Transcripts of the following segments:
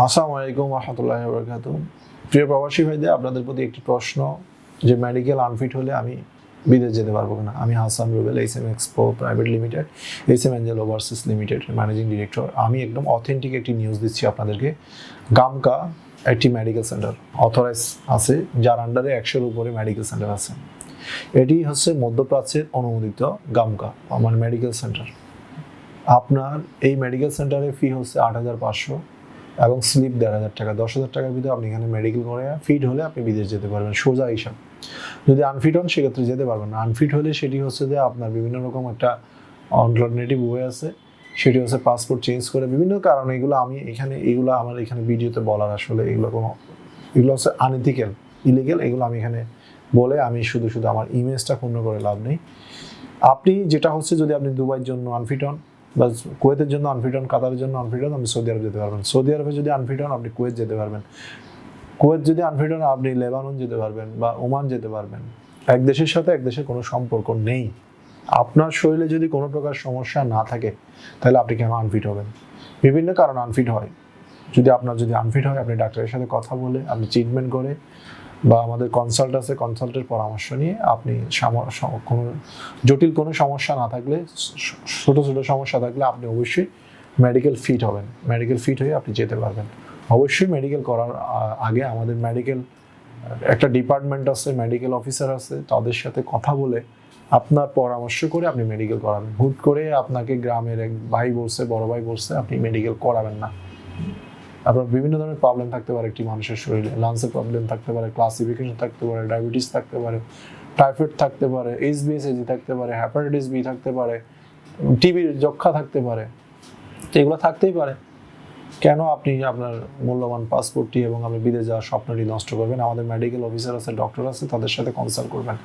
আসসালামু আলাইকুম রহমতুল্লাহ বরকাত প্রিয় প্রবাসী ভাইদের, আপনাদের প্রতি একটি প্রশ্ন, যে মেডিকেল আনফিট হলে আমি বিদেশ যেতে পারব কিনা? আমি Hasan Rubel H M Expo private limited H M Angel overseas limited managing director আমি একদম অথেন্টিক একটি নিউজ দিচ্ছি আপনাদেরকে। গামকা একটি মেডিকেল সেন্টার অথরাইজ আছে, যার আন্ডারে একশোর উপরে মেডিকেল সেন্টার আছে। এটি হচ্ছে মধ্যপ্রাচ্যের অনুমোদিত গামকা মানে মেডিকেল সেন্টার আপনার এই মেডিকেল সেন্টারে ফি হচ্ছে আট হাজার পাঁচশো। এবং স্লিপ দেড় হাজার টাকা, দশ হাজার টাকার ভিতরে আপনি এখানে মেডিকেল করে ফিট হলে আপনি বিদেশ যেতে পারবেন, সোজা হিসাব। যদি আনফিট হন, সেক্ষেত্রে যেতে পারবেন না। আনফিট হলে সেটি হচ্ছে যে আপনার বিভিন্ন রকম একটা অল্টারনেটিভ ওয়ে আছে। সেটি হচ্ছে পাসপোর্ট চেঞ্জ করে বিভিন্ন কারণে এগুলো আমি এখানে, এগুলো আমার এখানে ভিডিওতে বলার আসলে এগুলো কোনো, এগুলো হচ্ছে আনইথিক্যাল ইলিগেল এগুলো আমি এখানে বলে আমি শুধু শুধু আমার ইমেজটা ক্ষুণ্ণ করে লাভ নেই। আপনি যেটা হচ্ছে যদি আপনি দুবাইয়ের জন্য আনফিট হন বা কুয়েতের জন্য আনফিট হন, কাতারের জন্য আনফিট হন, আপনি সৌদি আরব যেতে পারবেন। সৌদি আরবে যদি আনফিট হন, আপনি কুয়েত যেতে পারবেন। কুয়েত যদি আনফিট হন, আপনি লেবানন যেতে পারবেন বা ওমান যেতে পারবেন। এক দেশের সাথে এক দেশের কোনো সম্পর্ক নেই। আপনার শরীরে যদি কোনো প্রকার সমস্যা না থাকে, তাহলে আপনি কেন আনফিট হবেন? বিভিন্ন কারণ আনফিট হয়। যদি আপনার যদি আনফিট হয়, আপনি ডাক্তারের সাথে কথা বলে, আপনি ট্রিটমেন্ট করে বা আমাদের কনসাল্ট আছে কনসাল্টের পরামর্শ নিয়ে আপনি কোনো জটিল কোনো সমস্যা না থাকলে ছোট ছোট সমস্যা থাকলে আপনি অবশ্যই মেডিকেল ফিট হবেন। মেডিকেল ফিট হয়ে আপনি যেতে পারবেন। অবশ্যই মেডিকেল করার আগে আমাদের মেডিকেল একটা ডিপার্টমেন্ট আছে মেডিকেল অফিসার আছে, তাদের সাথে কথা বলে আপনার পরামর্শ করে আপনি মেডিকেল করাবেন। হুট করে আপনাকে গ্রামের এক ভাই বলছে, বড় ভাই বলছে, আপনি মেডিকেল করাবেন না। আপনার বিভিন্ন ধরনের প্রবলেম থাকতে পারে, একটি মানুষের শরীরে লাংসের প্রবলেম থাকতে পারে ক্লাসিফিকেশন থাকতে পারে ডায়াবেটিস থাকতে পারে টাইফয়েড থাকতে পারে এইচ এইচবিএসএজি থাকতে পারে হ্যাপাটাইটিস বি থাকতে পারে টিবির যক্ষা থাকতে পারে, তো এগুলো থাকতেই পারে। কেন আপনি আপনার মূল্যবান পাসপোর্টটি এবং আপনি বিদেশ যাওয়ার স্বপ্নটি নষ্ট করবেন? আমাদের মেডিকেল অফিসার আছে ডক্টর আছে, তাদের সাথে কনসাল্ট করবেন।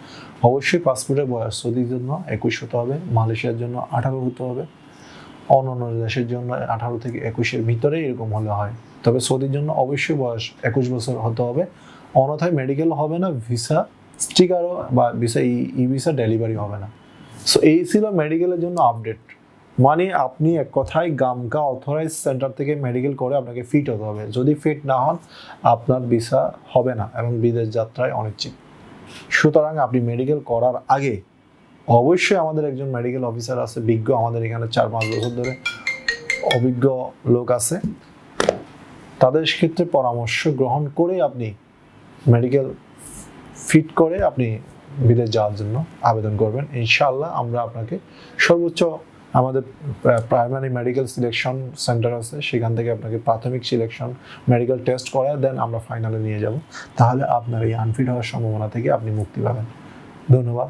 অবশ্যই পাসপোর্টের বয়স সৌদির জন্য একুশ হতে হবে, মালয়েশিয়ার জন্য আঠারো হতে হবে। অন্য দেশের জন্য আঠারো থেকে একুশের ভিতরে এরকম হলে হয়। তবে সৌদির জন্য অবশ্যই বয়স একুশ বছর হতে হবে। অন্যথায় মেডিকেল হবে না ভিসা স্টিকারও বা ভিসা ই ভিসা ডেলিভারি হবে না। সো এই ছিল মেডিকেলের জন্য আপডেট মানে আপনি এক কথায় গামকা অথরাইজ সেন্টার থেকে মেডিকেল করে আপনাকে ফিট হতে হবে। যদি ফিট না হন, আপনার ভিসা হবে না এবং বিদেশ যাত্রায় অনিশ্চিত। সুতরাং আপনি মেডিকেল করার আগে অবশ্যই আমাদের একজন মেডিকেল অফিসার আছে, বিজ্ঞ, আমাদের এখানে চার পাঁচ বছর ধরে অভিজ্ঞ লোক আছে। তাদের ক্ষেত্রে পরামর্শ গ্রহণ করে আপনি মেডিকেল ফিট করে আপনি বিদেশ যাওয়ার জন্য আবেদন করবেন। ইনশাআল্লাহ আমরা আপনাকে সর্বোচ্চ আমাদের প্রাইমারি মেডিকেল সিলেকশন সেন্টার আছে, সেখান থেকে আপনাকে প্রাথমিক সিলেকশন মেডিকেল টেস্ট করায় দেন আমরা ফাইনালে নিয়ে যাব। তাহলে আপনার এই আনফিট হওয়ার সম্ভাবনা থেকে আপনি মুক্তি পাবেন। ধন্যবাদ।